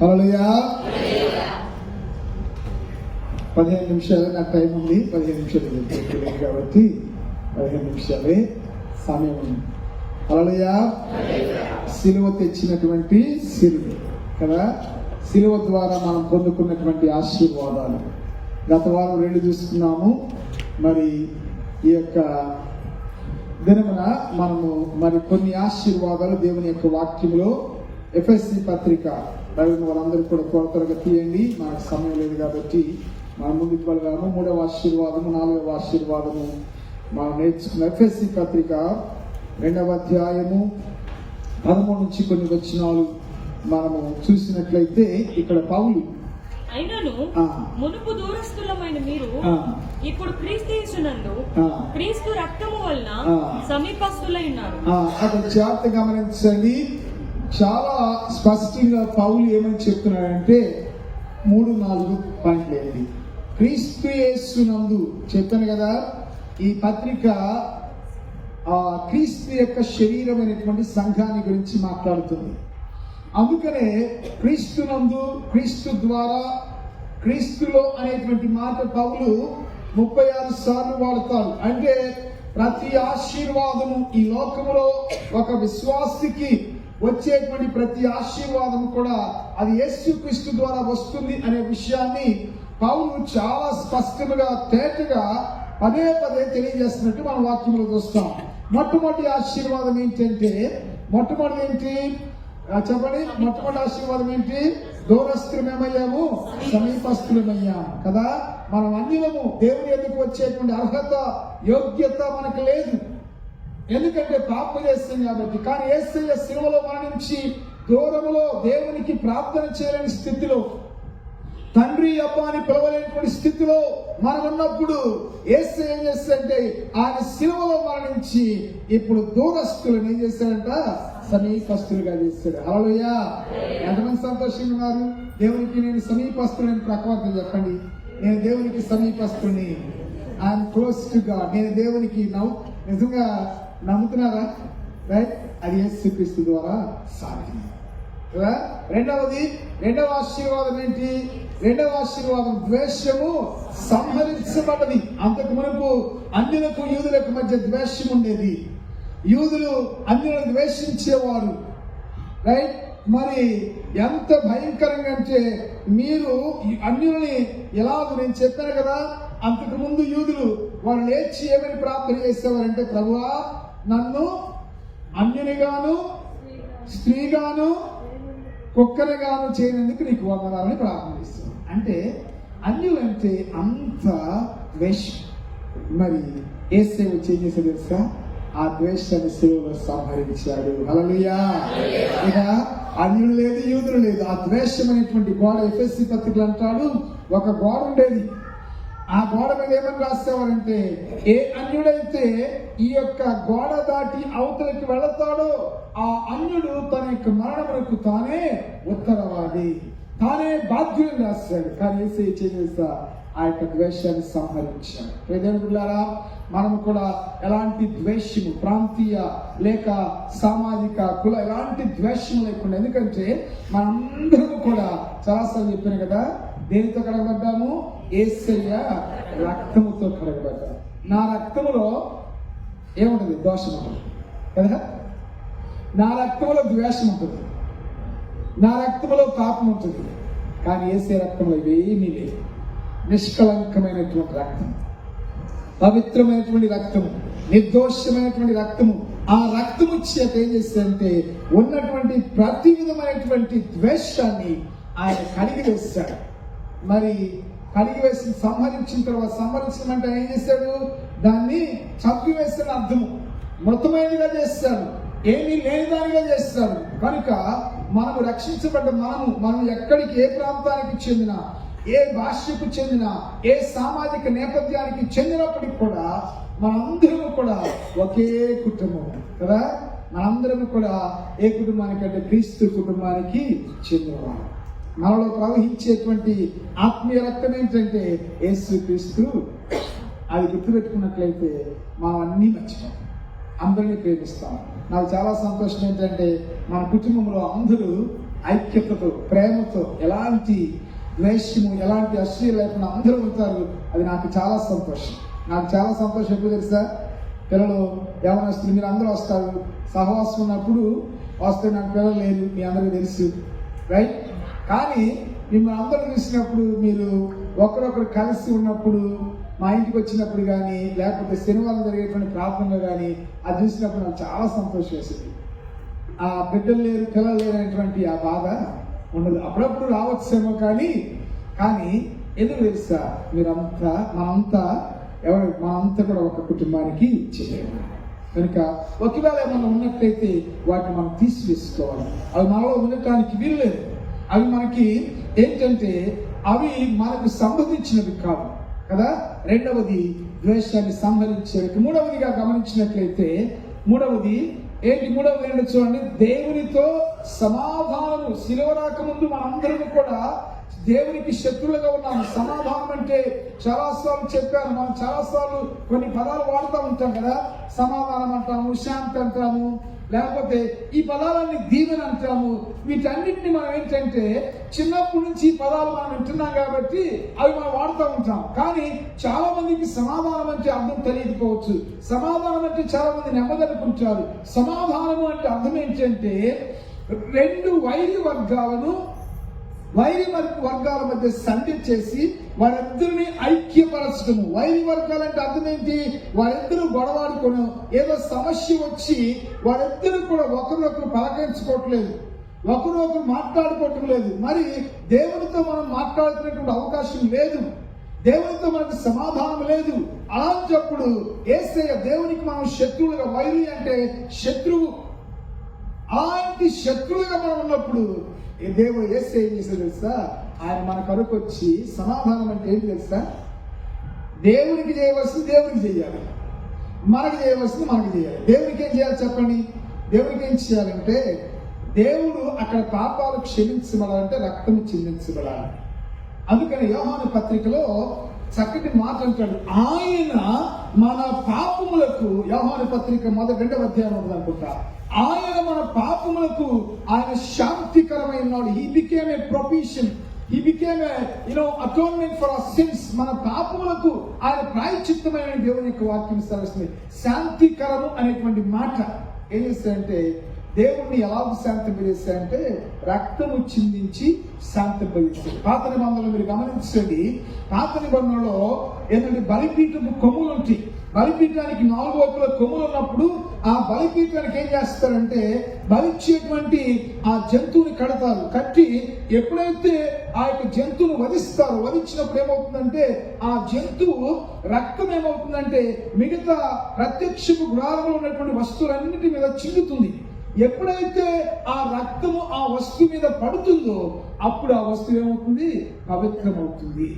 హల్లెలూయా. పదిహేను నిమిషాలు నాకు టైం ఉంది. పదిహేను నిమిషాలు చెప్పలేదు కాబట్టి పదిహేను నిమిషాలే సమయం ఉంది. హల్లెలూయా. సిలువ తెచ్చినటువంటి సిలువ కదా? సిలువ ద్వారా మనం పొందుకున్నటువంటి ఆశీర్వాదాలు. గత వారం రెండు చూసుకున్నాము. మరి ఈ యొక్క దినమున మనము మరి కొన్ని ఆశీర్వాదాలు దేవుని యొక్క వాక్యంలో ఎఫ్ఎస్సి పత్రిక బైబిల్ వాళ్ళందరూ కూడా త్వర త్వరగా తీయండి. మనకు సమయం లేదు కాబట్టి మనం ముందుకు వెళ్దాము. మూడవ ఆశీర్వాదము నాలుగవ ఆశీర్వాదము మనం నేర్చుకున్న ఎఫ్ఎస్సి పత్రిక రెండవ అధ్యాయము పదమూడు నుంచి కొన్ని వచనాలు మనము చూసినట్లయితే ఇక్కడ పౌలు అయినను మునుపు దూరస్థులమైన మీరు ఇప్పుడు క్రీస్తు యేసునందు క్రీస్తు రక్తము వలన. సమీపస్తులై ఉన్నారు. అక్కడ జాగ్రత్త గమనించండి. చాలా స్పష్టంగా పౌలు ఏమని చెప్తున్నాడంటే మూడు నాలుగు పాయింట్లు ఏంటి? క్రీస్తు యేసునందు చెప్తాను కదా ఈ పత్రిక ఆ క్రీస్తు యొక్క శరీరమైనటువంటి సంఘాన్ని గురించి మాట్లాడుతుంది. అందుకనే క్రీస్తునందు క్రీస్తు ద్వారా క్రీస్తులో అనేటువంటి మాట పౌలు ముప్పై ఆరు సార్లు వాడతారు అంటే ప్రతి ఆశీర్వాదము ఈ లోకంలో ఒక విశ్వాసికి వచ్చేటువంటి ప్రతి ఆశీర్వాదం కూడా అది యేసు క్రీస్తు ద్వారా వస్తుంది అనే విషయాన్ని పౌలు చాలా స్పష్టంగా తేటగా పదే పదే తెలియజేస్తున్నట్టు మనం వాక్యంలో చూస్తాం. మొట్టమొదటి ఆశీర్వాదం ఏంటంటే మొట్టమొదటి ఏంటి? చెప్పండి. మొట్టమొదటి ఆశీర్వాదం ఏంటి? దూరస్థులమేమయ్యాము? సమీపస్థిరమయ్యాము కదా? మనం అన్యులము. దేవుని ఎందుకు వచ్చేటువంటి అర్హత యోగ్యత మనకు లేదు. ఎందుకంటే పాపం చేస్తాం కాబట్టి. కానీ ఏసయ్య శిలువలో మరణించి దూరములో దేవునికి ప్రార్థన చేయలేని స్థితిలో తండ్రి అబ్బా అని పిలవలేనటువంటి స్థితిలో మనం ఉన్నప్పుడు ఏసే ఏం చేస్తాడంటే ఆయన శిలువలో మరణించి ఇప్పుడు దూరస్తులను ఏం చేస్తాడంట? సమీపస్తులుగా చేస్తాడు. అలలుయా ఎంతమంది సంతోషంగా ఉన్నారు దేవునికి నేను సమీపస్తులని ప్రకవర్తం చెప్పండి. నేను దేవునికి సమీపస్తుని ఐఎమ్ క్లోజ్ టు గాడ్ నేను దేవునికి నౌ నిజంగా నమ్ముతున్నారా రైట్ అది యేసు క్రీస్తు ద్వారా సాధ్యం. కదా? రెండవది రెండవ ఆశీర్వాదం ఏంటి? రెండవ ఆశీర్వాదం ద్వేషము సంహరించబడ్డది. అంతకు మునుపు అన్యులకు యూదులకు మధ్య ద్వేషం ఉండేది. యూదులు అన్యులను ద్వేషించేవారు. రైట్ మరి ఎంత భయంకరంగా అంటే మీరు ఈ అన్యులని ఎలాగ నేను చెప్పాను కదా అంతకు ముందు యూదులు వాళ్ళు లేచి ఏమని ప్రార్థన చేసేవారంటే ప్రభువా నన్ను అన్యునిగాను స్త్రీగాను కుక్కలుగాను చేయనందుకు నీకు వందనాలని ప్రార్థన అంటే అన్యులంటే అంత ద్వేషం. మరి ఏ సేవ చేసేసి తెలుసా? ఆ ద్వేషాన్ని సేవలో సంహరించాడు. హల్లెలూయా. ఇక అన్యుడు లేదు యూదులు లేదు. ఆ ద్వేషం అనేటువంటి గోడ ఎఫ్ఎస్సి పత్రికలు అంటాడు. ఒక గోడ ఉండేది. ఆ గోడ మీద ఏమని రాసేవారంటే ఏ అన్యుడైతే ఈ యొక్క గోడ దాటి అవతలకి వెళతాడో ఆ అన్యుడు తన యొక్క మరణమునకు తానే ఉత్తరవాది. తానే బాధ్యులు రాశాడు. కానీ ఏసై చేసేసా ఆ యొక్క ద్వేషాన్ని సంహరించాడు. ప్రజలారా మనం కూడా ఎలాంటి ద్వేషము ప్రాంతీయ లేక సామాజిక కుల ఎలాంటి ద్వేషం లేకుండా ఎందుకంటే మనందరం కూడా చాలాసార్లు చెప్పాను కదా దేనితో కడగబడ్డాము? ఏసయ్య రక్తముతో కడగబడ్డాము నా రక్తములో ఏముంటుంది? దోషం ఉంటుంది. కదా? నా రక్తంలో ద్వేషం ఉంటుంది. నా రక్తంలో పాపం ఉంటుంది. కానీ ఏసే రక్తంలో ఇవేమీ లేదు. నిష్కలంకమైనటువంటి రక్తం. పవిత్రమైనటువంటి రక్తము నిర్దోషమైనటువంటి రక్తము. ఆ రక్తము చేత ఏం చేస్తారంటే ఉన్నటువంటి ప్రతి విధమైనటువంటి ద్వేషాన్ని ఆయన కడిగి వేస్తాడు మరి కడిగి వేసి సంహరించిన తర్వాత సంహరించడం అంటే ఏం చేశాడు దాన్ని చంపివేస్తున్న అర్థము. మృతమైనదిగా చేస్తాడు. ఏమీ లేనిదానిగా చేస్తాడు. కనుక మనము రక్షించబడ్డ మనము మనం ఎక్కడికి ఏ ప్రాంతానికి చెందిన ఏ భాషకు చెందిన ఏ సామాజిక నేపథ్యానికి చెందినప్పటికి కూడా మనందరం కూడా ఒకే కుటుంబం. కదా? మనందరం కూడా ఏ కుటుంబానికి అంటే క్రీస్తు కుటుంబానికి చెందినవారు. మనలో ప్రవహించేటువంటి ఆత్మీయ రక్తం ఏంటంటే యేసు క్రీస్తు. అది గుర్తుపెట్టుకున్నట్లయితే మనం అన్నీ మర్చిపోం. అందరినీ ప్రేమిస్తాం. నాకు చాలా సంతోషం ఏంటంటే మన కుటుంబంలో అందరూ ఐక్యతతో ప్రేమతో ఎలాంటి ద్వేషము ఎలాంటి అశ్లీల లేకుండా అందరూ ఉంటారు. అది నాకు చాలా సంతోషం. నాకు చాలా సంతోషం. ఎప్పుడు తెలుసా? పిల్లలు యవనస్తులు మీరు అందరూ వస్తారు. సహవాసం ఉన్నప్పుడు వస్తే నాకు పిల్లలు లేదు మీ అందరికీ తెలుసు. రైట్ కానీ మిమ్మల్ని అందరూ చూసినప్పుడు మీరు ఒకరొకరు కలిసి ఉన్నప్పుడు మా ఇంటికి వచ్చినప్పుడు కానీ లేకపోతే శనివారం జరిగేటువంటి ప్రార్థనలు కానీ అది చూసినప్పుడు నాకు చాలా సంతోషం వేసింది. ఆ బిడ్డలు లేరు పిల్లలు లేరు ఆ బాధ ఉండదు. అప్పుడప్పుడు రావచ్చేమో కానీ కానీ ఎందుకు తెలుసా? మీరంతా మనంతా ఎవరు మనంతా కూడా ఒక కుటుంబానికి చెందేవారు కనుక ఒకవేళ ఏమన్నా ఉన్నట్లయితే వాటిని మనం తీసివేసుకోవాలి. అవి మనలో ఉండటానికి వీల్లేదు. అవి మనకి ఏంటంటే అవి మనకు సంబంధించినవి కాదు కదా? రెండవది ద్వేషాన్ని సంహరించేవి మూడవదిగా గమనించినట్లయితే మూడవది ఏంటి? మూడవది ఏంటో చూడండి. దేవునితో సమాధానము శిలువ రాకముందు మనందరం కూడా దేవునికి శత్రువులుగా ఉన్నాము. సమాధానం అంటే చాలాసార్లు చెప్పాను మనం చాలాసార్లు కొన్ని పదాలు వాడుతూ ఉంటాం కదా. సమాధానం అంటాము శాంతి అంటాము లేకపోతే ఈ పదాలన్నీ దీవెన అంటాము. వీటన్నిటిని మనం ఏంటంటే చిన్నప్పటి నుంచి ఈ పదాలు మనం వింటున్నాం కాబట్టి అవి మనం వాడుతూ ఉంటాం. కానీ చాలా మందికి సమాధానం అంటే అర్థం తెలియకపోవచ్చు. సమాధానం అంటే చాలా మంది నెమ్మదనుకుంటారు. సమాధానము అంటే అర్థం ఏంటంటే రెండు వైద్య వర్గాలను వైరి వర్గాల మధ్య సంధి చేసి వారిద్దరిని ఐక్యపరచడం వైరి వర్గాలు అంటే అర్థం ఏంటి వారిద్దరూ గొడవాడుకొని ఏదో సమస్య వచ్చి వారిద్దరూ కూడా ఒకరినొకరు పలకరించుకోవట్లేదు. ఒకరు ఒకరు మాట్లాడుకోవటం లేదు. మరి దేవునితో మనం మాట్లాడుతున్నటువంటి అవకాశం లేదు. దేవునితో మనకు సమాధానం లేదు. అలాంటప్పుడు ఏసయ్య దేవునికి మనం శత్రువులుగా వైరి అంటే శత్రువు అలాంటి శత్రువుగా మనం ఉన్నప్పుడు దేవుడు ఏసు ఏం చేశారు తెలుసా? ఆయన మన కొరకు వచ్చి సమాధానం అంటే ఏంటి తెలుసా? దేవునికి చేయవలసింది దేవునికి చేయాలి. మనకు చేయవలసింది మనకు చేయాలి. దేవునికి ఏం చేయాలి చెప్పండి? దేవునికి ఏం చేయాలంటే దేవుడు అక్కడ పాపాలు క్షమించబడాలంటే రక్తం చిందించబడాలి అందుకని యోహాను పత్రికలో చక్కటి మాట అంటాడు. ఆయన మన పాపములకు యోహాను పత్రిక మొదటి రెండవ అధ్యాయం ఉందనుకుంటా అనుకుంటా. ఆయన మన పాపములకు ఆయన శాంతికరమైన ఉన్నాడు. He became a profession he became you know atonement for our sins మన పాపములకు ఆయన ప్రాయచిత్తమైన దేవుని యొక్క వాక్యం సరస్తుంది శాంతికరము అనేటువంటి మాట ఏం చేస్తాయంటే దేవుణ్ణి ఎలా శాంతింపజేస్తాయంటే రక్తము చిందించి శాంతింపజేస్తాడు. పాత నిబంధనలు మీరు గమనించండి. పాత నిబంధనలో ఏంటంటే బలిపీఠము కొమ్ములు ఉంటాయి. బలిపీఠానికి నాలుగు వైపుల కొమ్ములు ఉన్నప్పుడు ఆ బలిపీఠానికి ఏం చేస్తారంటే బలిచ్చేటువంటి ఆ జంతువుని కడతారు. కట్టి ఎప్పుడైతే ఆ యొక్క జంతువును వధిస్తారు వధించినప్పుడు ఏమవుతుందంటే ఆ జంతువు రక్తం ఏమవుతుందంటే మిగతా ప్రత్యక్షపు గుణాలలో ఉన్నటువంటి వస్తువులన్నిటి మీద చిల్లుతుంది. ఎప్పుడైతే ఆ రక్తము ఆ వస్తువు మీద పడుతుందో అప్పుడు ఆ వస్తువు ఏమవుతుంది? పవిత్రమవుతుంది.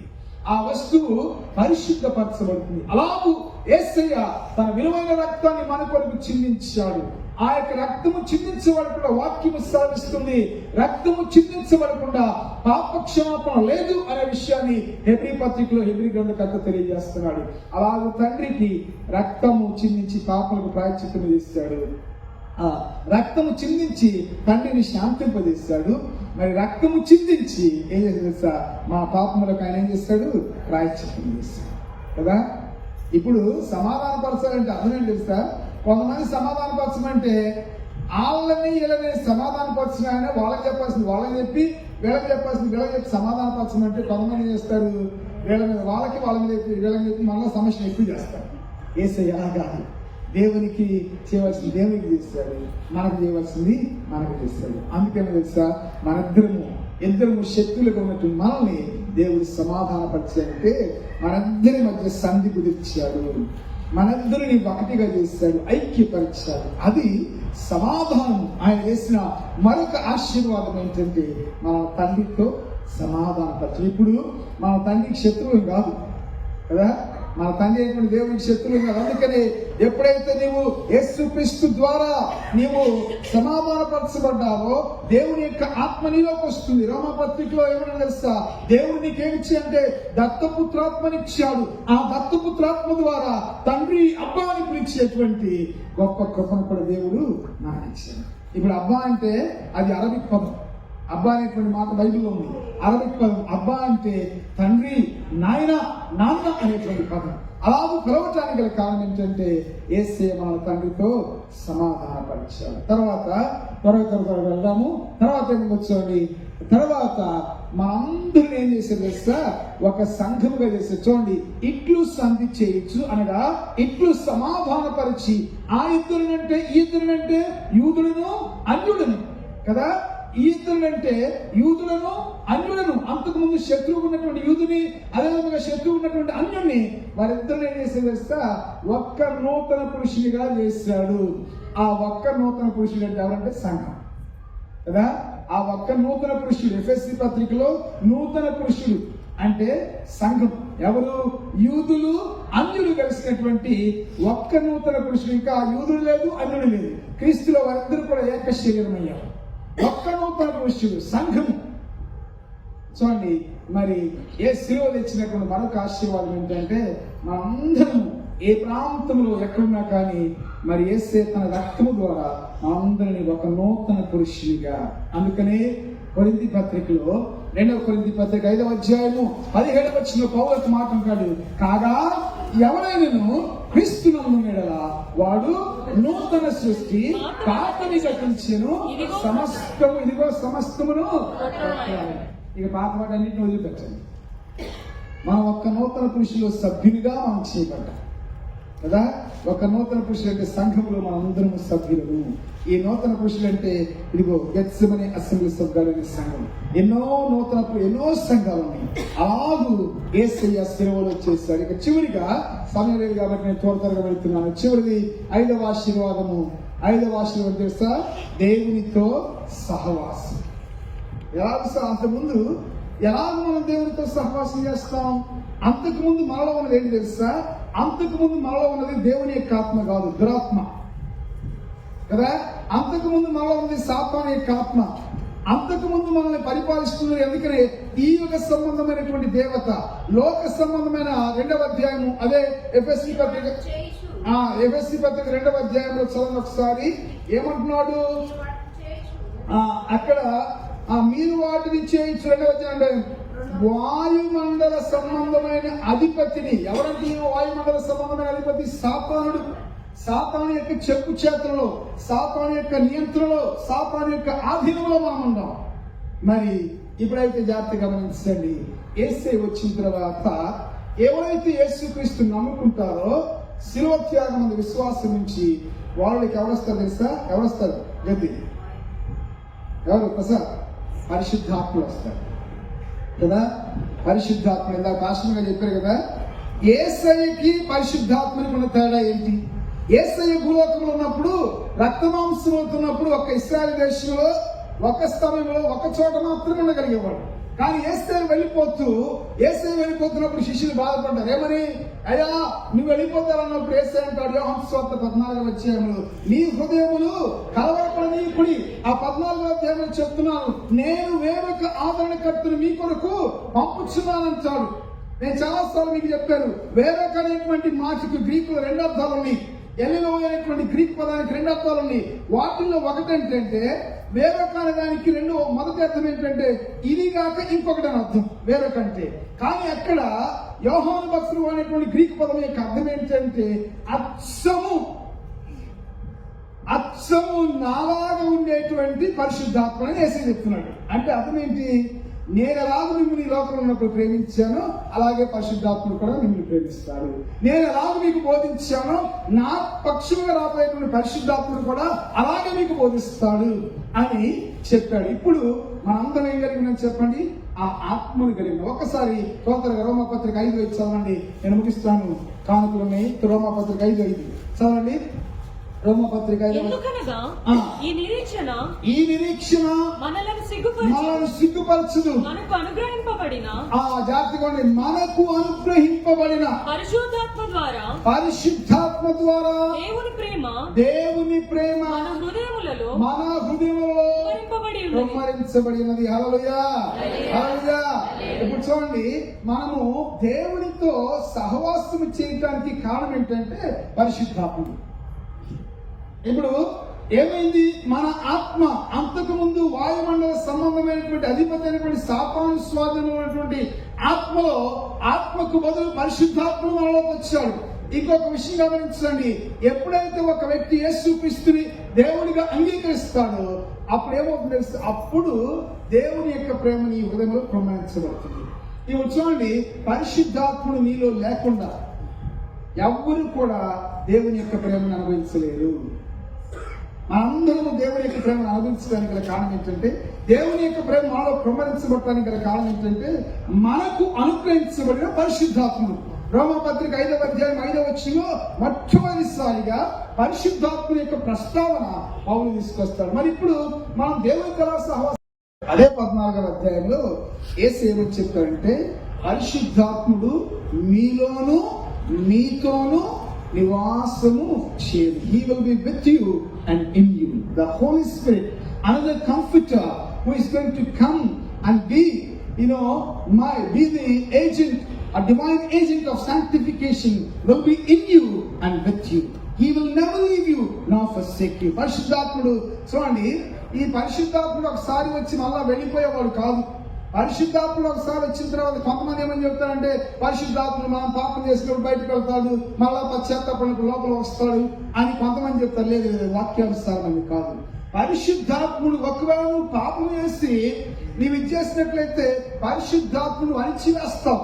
ఆ వస్తువు పరిశుద్ధపరచబడుతుంది. అలాగూ ఏసయ్య తన విలువైన రక్తాన్ని మన కొరకు చిందించాడు. ఆ యొక్క రక్తము చిందించబడకుండా వాక్యము సాధిస్తుంది రక్తము చిందించబడకుండా పాపక్షమాపణ లేదు అనే విషయాన్ని హెబ్రి పత్రికలో హెబ్రి గ్రంథకర్త తెలియజేస్తున్నాడు. అలాగే తండ్రికి రక్తము చిందించి పాపలకు ప్రాయచిత్తం చేస్తాడు ఆ రక్తము చిందించి తండ్రిని శాంతింపజేస్తాడు మరి రక్తము చిందించి ఏం చేస్తా మా పాపములకు ఆయన ఏం చేస్తాడు? ప్రాయశ్చిత్తం చేస్తాడు. కదా? ఇప్పుడు సమాధాన పరచాలంటే అర్థం ఏంటి తెలుసా? కొంతమంది సమాధాన పరచమంటే వాళ్ళని వీళ్ళని సమాధాన పరచిన ఆయన వాళ్ళకి చెప్పాల్సింది వాళ్ళకి చెప్పి వీళ్ళకి చెప్పాల్సింది వీళ్ళకి చెప్పి సమాధాన పరచమంటే కొంతమంది ఏం చేస్తారు? వీళ్ళ మీద వాళ్ళకి వాళ్ళ మీద చెప్పి వీళ్ళకి చెప్పి మళ్ళీ సమస్యను ఎక్కువ చేస్తారు. ఏసే ఎలా కాదు దేవునికి చేయవలసింది దేవునికి చేస్తాడు. మనకు చేయవలసింది మనకు చేస్తాడు. అందుకని తెలుసా మనిద్దరము ఇద్దరము శక్తులకు ఉన్నట్టు మనల్ని దేవుడు సమాధానపరిచాడంటే మనందరి మధ్య సంధి కుదిర్చాడు. మనందరిని ఒకటిగా చేస్తాడు ఐక్యపరిచాడు. అది సమాధానం. ఆయన చేసిన మరొక ఆశీర్వాదం ఏంటంటే మన తండ్రితో సమాధానపరచు ఇప్పుడు మన తండ్రికి శత్రువు కాదు కదా? మన తండ్రి అయినటువంటి దేవునికి శత్రువు కాదు అందుకని ఎప్పుడైతే నీవు యేసుక్రీస్తు ద్వారా నీవు సమాధానపరచబడ్డావో దేవుని యొక్క ఆత్మ నీలోకి వస్తుంది. రోమపత్రికలో ఏమైనా తెలుసా? దేవుడు నీకేమిచ్చి అంటే దత్తపుత్రాత్మనిచ్చాడు. ఆ దత్తపుత్రాత్మ ద్వారా తండ్రి అబ్బాని పిలిచేటువంటి గొప్ప కృపను కూడా దేవుడు నాకు ఇచ్చాడు ఇప్పుడు అబ్బా అంటే అది అరబిక్ పదం. అబ్బా అనేటువంటి మాట బైబిల్లో ఉంది. అరబిక్ పదం అబ్బా అంటే తండ్రి నాయన నాన్న అనేటువంటి పదం. అలాగూ పిలవటానికి గల కారణం ఏంటంటే ఏసే మన తండ్రితో సమాధానపరిచాడు. తర్వాత త్వరగా త్వరగా వెళ్దాము. తర్వాత ఏమి తర్వాత మనందరిని ఏం చేసేది తెలుసా? ఒక సంఘముగా చేసే చూడండి ఇట్లు సంధి చేయొచ్చు అనగా ఇట్లు సమాధానపరిచి ఆ ఇద్దరునంటే ఈ ఇద్దరునంటే యూదులను అన్యుడును కదా? ఈతులంటే ఇద్దరులంటే యూదులను అన్యులను అంతకు ముందు శత్రువు ఉన్నటువంటి యూదుని అదేవిధంగా శత్రువు ఉన్నటువంటి అన్యుని వారిద్దరు ఏం చేసేది తెలుసా? ఒక్క నూతన పురుషునిగా చేశాడు. ఆ ఒక్క నూతన పురుషుడు అంటే ఎవరంటే? సంఘం. కదా? ఆ ఒక్క నూతన పురుషుడు ఎఫ్ఎస్సి పత్రికలో నూతన పురుషుడు అంటే సంఘం. ఎవరు? యూదులు అన్యులు కలిసినటువంటి ఒక్క నూతన పురుషుడు. ఇంకా యూదులు లేదు అన్యుడు లేదు. క్రీస్తులో వారందరూ కూడా ఏక శరీరం అయ్యారు ఒక్క నూతన పురుషుడు సంఘము చూడండి మరి ఏ శిలువ తెచ్చినటువంటి మరొక ఆశీర్వాదం ఏంటంటే మనందరం ఏ ప్రాంతంలో ఎక్కడున్నా కానీ మరి ఏసే తన రక్తము ద్వారా మనందరినీ ఒక నూతన పురుషునిగా. అందుకనే కొరింది పత్రికలో రెండవ కొరింది పత్రిక ఐదవ అధ్యాయము పదిహేడవ వచ్చిన పౌరత మాట కాదు కాగా ఎవరైనాను క్రీస్తునందునేడలా వాడు నూతన సృష్టి పాతని గతించెను సమస్తము ఇదిగో సమస్తమును ఇక పాత వాటన్నిటిని వదిలిపెట్టండి. మనం ఒక్క నూతన పురుషులు సభ్యునిగా మనం చేయబడ్డాం. కదా? ఒక నూతన పురుషులు అంటే సంఘంలో మనం అందరం సభ్యులను ఈ నూతన పురుషులు అంటే ఇదిగో గెత్సమని అసెంబ్లీ సభ్యులు అనే సంఘం. ఎన్నో నూతన ఎన్నో సంఘాలు ఉన్నాయి. అలాగూ ఏసయ్య సేవలో చేశాడు ఇక చివరిగా సమయం లేదు కాబట్టి నేను త్వర త్వరగా వెళ్తున్నాను. చివరిది ఐదవ ఆశీర్వాదము. ఐదవ ఆశీర్వాదం తెలుసా? దేవునితో సహవాసం. ఎలా సార్ అంతకుముందు ఎలా మనం దేవునితో సహవాసం చేస్తాం? అంతకుముందు మనలో ఉన్నది ఏంటి తెలుసా? అంతకుముందు మనలో ఉన్నది దేవుని యొక్క ఆత్మ కాదు దురాత్మ. కదా? అంతకు ముందు మనలో ఉంది సాత్వాని యొక్క ఆత్మ. అంతకు ముందు మనల్ని పరిపాలిస్తున్నారు ఎందుకనే? ఈ యుగ సంబంధమైనటువంటి దేవత. లోక సంబంధమైన రెండవ అధ్యాయము అదే ఎఫ్ఎస్సి పత్రిక. ఆ ఎఫ్ఎస్సి పత్రిక రెండవ అధ్యాయంలో చదవండి ఒకసారి. ఏమంటున్నాడు? అక్కడ ఆ మీరు వాటిని చేయొచ్చు రెండవ అధ్యాయం వాయుమండల సంబంధమైన అధిపతిని. ఎవరంటే ఈ వాయుమండల సంబంధమైన అధిపతి? సాపానుడు సాతాను యొక్క చెప్పు చేతులలో సాతాను యొక్క నియంత్రణలో సాతాను యొక్క ఆధీనంలో మనం ఉన్నాం మరి ఇప్పుడైతే జాగ్రత్త గమనించండి. ఏసై వచ్చిన తర్వాత ఎవరైతే యేసుక్రీస్తు నమ్ముకుంటారో శిలువ త్యాగం విశ్వాసం నుంచి వాళ్ళకి ఎవరొస్తారు తెలుసా? ఎవరొస్తారు గతి ఎవరు? ప్రసాద్. పరిశుద్ధాత్మలు వస్తారు కదా? పరిశుద్ధాత్మ ఇందాక భాషణంగా చెప్పారు కదా? ఏసైకి పరిశుద్ధాత్మకి ఉన్న తేడా ఏంటి? ఏసయ్య భూలోకంలో ఉన్నప్పుడు రక్తమాంసం అవుతున్నప్పుడు ఒక ఇస్రాయల్ దేశంలో ఒక స్థలంలో ఒక చోట మాత్రమే ఉండగలిగేవాడు. కానీ ఏసై వెళ్ళిపోతూ ఏసై వెళ్ళిపోతున్నప్పుడు శిష్యులు బాధపడ్డారు. ఏమని? అయ్యా నువ్వు వెళ్ళిపోతారన్నప్పుడు ఏసై అంటాడు యోహన్ స్వార్థ పద్నాలుగు అధ్యాయంలో నీ హృదయములు కలవరపడనీయకుడి ఆ పద్నాలుగో అధ్యాయంలో చెప్తున్నాను నేను వేరొక ఆదరణకర్తను మీ కొరకు పంపుచున్నానంటాడు. నేను చాలాసార్లు మీకు చెప్పాను వేరొక అనేటువంటి మాటకు గ్రీకులో రెండు అర్థాలు ఉన్నాయి. ఎల్లిలో అనేటువంటి గ్రీక్ పదానికి రెండు అర్థాలు ఉన్నాయి వాటిల్లో ఒకటి ఏంటంటే వేరొక అనే దానికి రెండు మొదటి అర్థం ఏంటంటే ఇది కాక ఇంకొకటి అని అర్థం. వేరొక అంటే కానీ అక్కడ యోహాను భక్తులు అనేటువంటి గ్రీక్ పదం యొక్క అర్థం ఏంటంటే అచ్చము అచ్చము నాలాగా ఉండేటువంటి పరిశుద్ధాత్మని వేసి చెప్తున్నాడు. అంటే అర్థం ఏంటి? నేను ఎలాగ మిమ్మల్ని ఈ లోకంలో ఉన్నప్పుడు ప్రేమించాను అలాగే పరిశుద్ధాత్మను కూడా మిమ్మల్ని ప్రేమిస్తాడు. నేను ఎలాగ మీకు బోధించానో నా పక్షంగా రాబోయేటువంటి పరిశుద్ధాత్ముడు కూడా అలాగే మీకు బోధిస్తాడు అని చెప్పాడు. ఇప్పుడు మనందరం ఏం కలిగిన చెప్పండి? ఆ ఆత్మను కలిగిన ఒకసారి తోతరగా రోమపత్రిక ఐదు ఐదు చదవండి. నేను ముగిస్తాను. కానుకలు రోమపత్రిక ఐదు ఐదు. చదవండి. రోమపత్రిక. ఎందుకనగా. ఈ నిరీక్షణ ఈ నిరీక్షణ మనలను సిగ్గుపరిచి మనల్ని మనకు అనుగ్రహింపబడిన ఆ జాతికోండి మనకు అనుగ్రహింపబడిన పరిశుద్ధాత్మ ద్వారా పరిశుద్ధాత్మ ద్వారా దేవుని ప్రేమ దేవుని ప్రేమ మన హృదయములలో మన హృదయంలో కుమ్మరింపబడి కుమ్మరించబడినది హల్లెలూయా. హల్లెలూయా. ఇప్పుడు చూడండి మనము దేవునితో సహవాసం చేయటానికి కారణం ఏంటంటే పరిశుద్ధాత్ముడు. ఇప్పుడు ఏమైంది? మన ఆత్మ అంతకుముందు వాయుమండల సంబంధమైనటువంటి అధిపతి అయినటువంటి సాపాను స్వాధీనమైనటువంటి ఆత్మలో ఆత్మకు బదులు పరిశుద్ధాత్మ మనలోకి వచ్చాడు. ఇంకొక విషయం గమనించండి. ఎప్పుడైతే ఒక వ్యక్తి యేసుక్రీస్తుని దేవుడిగా అంగీకరిస్తాడో అప్పుడు ఏమవుతుంది తెలుసా? అప్పుడు దేవుని యొక్క ప్రేమ నీ హృదయంలో ప్రమాణించబడుతుంది. ఇవి చూడండి పరిశుద్ధాత్ముడు నీలో లేకుండా ఎవ్వరు కూడా దేవుని యొక్క ప్రేమను అనుభవించలేరు. అందరము దేవుని యొక్క ప్రేమను ఆదరించడానికి గల కారణం ఏంటంటే దేవుని యొక్క ప్రేమ మనలో ప్రమరించబడటానికి గల కారణం ఏంటంటే మనకు అనుగ్రహించబడిన పరిశుద్ధాత్ముడు. రోమపత్రిక ఐదవ అధ్యాయం ఐదవ వచ్చిలో మొట్టమొదటిసారిగా పరిశుద్ధాత్ముని యొక్క ప్రస్తావన పౌరులు తీసుకొస్తాడు. మరి ఇప్పుడు మనం దేవుని కళా సహవాస అదే పద్నాలుగవ అధ్యాయంలో ఏసు ఏమని చెప్పారంటే పరిశుద్ధాత్ముడు మీలోను మీతోను నివాసము చేయదు he will be with you and in you the holy spirit another comforter who is going to come and be you know my be the agent a divine agent of sanctification will be in you and with you he will never leave you nor forsake you పరిశుద్ధాత్ముడు చూడండి ఈ పరిశుద్ధాత్ముడు ఒకసారి వచ్చి మళ్ళా వెళ్ళిపోయేవాడు కాదు పరిశుద్ధాత్మలు ఒకసారి వచ్చిన తర్వాత కొంతమంది ఏమని చెప్తారంటే పరిశుద్ధాత్మలు మనం పాపం చేసినప్పుడు బయటకు వెళ్తాడు మళ్ళా పశ్చాత్తాపడినప్పుడు లోపల వస్తాడు అని కొంతమంది చెప్తారు. లేదు లేదు, వాక్యానుసారం అని కాదు. పరిశుద్ధాత్ముడు ఒకవేళ నువ్వు పాపం చేసి నీవు ఇచ్చేసినట్లయితే పరిశుద్ధాత్ముడు అణిచివేస్తావు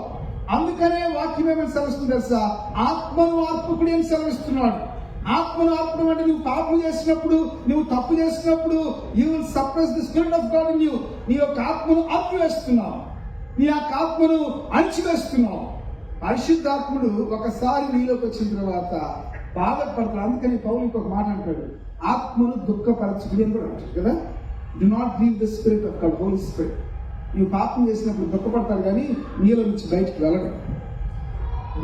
అందుకనే వాక్యం ఏమని సెలవిస్తుంది తెలుసా? ఆత్మను ఆత్మకుడు ఏం సెలవిస్తున్నాడు? ఆత్మను ఆత్మ అంటే నువ్వు పాపం చేసినప్పుడు నువ్వు తప్పు చేసినప్పుడు you will suppress the spirit of God in you నీ యొక్క ఆత్మను అప్పివేస్తున్నావు నీ యొక్క ఆత్మను అణిచివేస్తున్నావు. పరిశుద్ధాత్ముడు ఒకసారి నీలోకి వచ్చిన తర్వాత బాధపడతాడు. అందుకని పౌలికి ఒక మాట అంటాడు. ఆత్మను దుఃఖపరచుకుని అని కూడా అంటాడు కదా? Do not leave the spirit of God holy spirit నువ్వు పాపం చేసినప్పుడు దుఃఖపడతాడు కానీ నీలో నుంచి బయటకు వెళ్ళడం.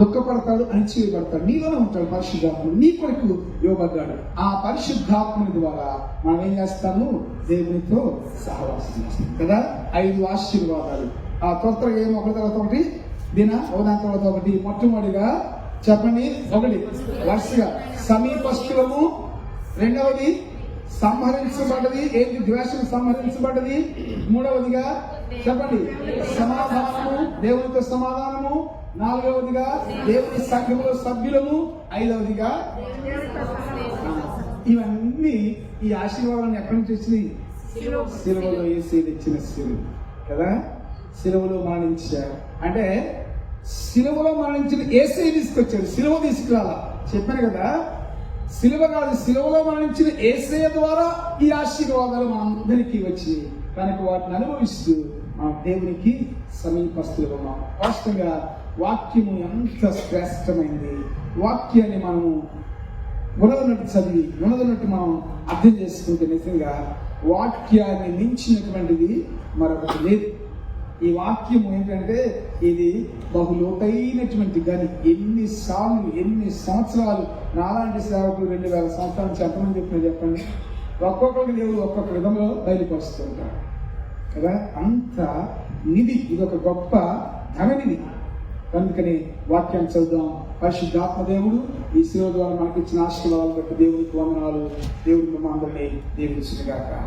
దుఃఖపడతాడు అణచివేయబడతాడు. నీలోనే ఉంటాడు పరిశుద్ధాత్ముడు. నీ కొరకు ఇవ్వబడ్డాడు ఆ పరిశుద్ధాత్ముని ద్వారా మనం ఏం చేస్తాము? దేవునితో సహవాసం చేస్తాం. కదా? ఐదు ఆశీర్వాదాలు. ఆ త్వరగా ఏమో ఒకటి తర్వాత ఒకటి? దిన ఒకదాని తర్వాత ఒకటి. మొట్టమొదటిగా చెప్పండి. ఒకటి. వరుసగా. సమీపస్తులము రెండవది సంహరించబడ్డది. ఏంటి? ద్వేషం సంహరించబడ్డది. మూడవదిగా చెప్పండి. సమాధానము. దేవునితో సమాధానము. నాలుగవదిగా దేవుని సంఘములో సభ్యులము ఐదవదిగా ఇవన్నీ ఈ ఆశీర్వాదాన్ని ఎక్కడి నుంచి వచ్చినాయి? సిలువలో వేసి ఇచ్చిన సిలువ. కదా? సిలువలో మరణించారు. అంటే సిలువలో మరణించిన ఏసై తీసుకొచ్చాడు. సిలువ తీసుకురాలా? చెప్పాను కదా. సిలువ కాదు సిలువలో మరణించిన ఏసే ద్వారా ఈ ఆశీర్వాదాలు మనందరికీ వచ్చి కనుక వాటిని అనుభవిస్తూ మన దేవునికి సమీపస్తులు ఉన్నాం స్పష్టంగా వాక్యము ఎంత శ్రేష్టమైంది. వాక్యాన్ని మనము ఉన్నదన్నట్టు చదివి ఉన్నదన్నట్టు మనం అర్థం చేసుకుంటే నిజంగా వాక్యాన్ని మించినటువంటిది మరొకటి లేదు. ఈ వాక్యం ఏంటంటే ఇది బహు లోతైనటువంటి గని ఎన్ని సార్లు ఎన్ని సంవత్సరాలు నాలాంటి సేవకులు రెండు వేల సంవత్సరాలు చెప్పమని చెప్పిన చెప్పండి. ఒక్కొక్కరికి దేవుడు ఒక్కొక్క విధంలో బయలుపరుస్తుంటాడు కదా? అంత నిధి. ఇది ఒక గొప్ప ధననిధి అందుకని వాక్యాన్ని చదువుదాం. పరిశుద్ధాత్మ దేవుడు ఈ శివ ద్వారా మనకి ఇచ్చిన ఆశీర్వాదాలు బట్టి దేవుడికి వందనాలు. దేవుడి మిమ్మల్ని అందరినీ దేవుడి గాక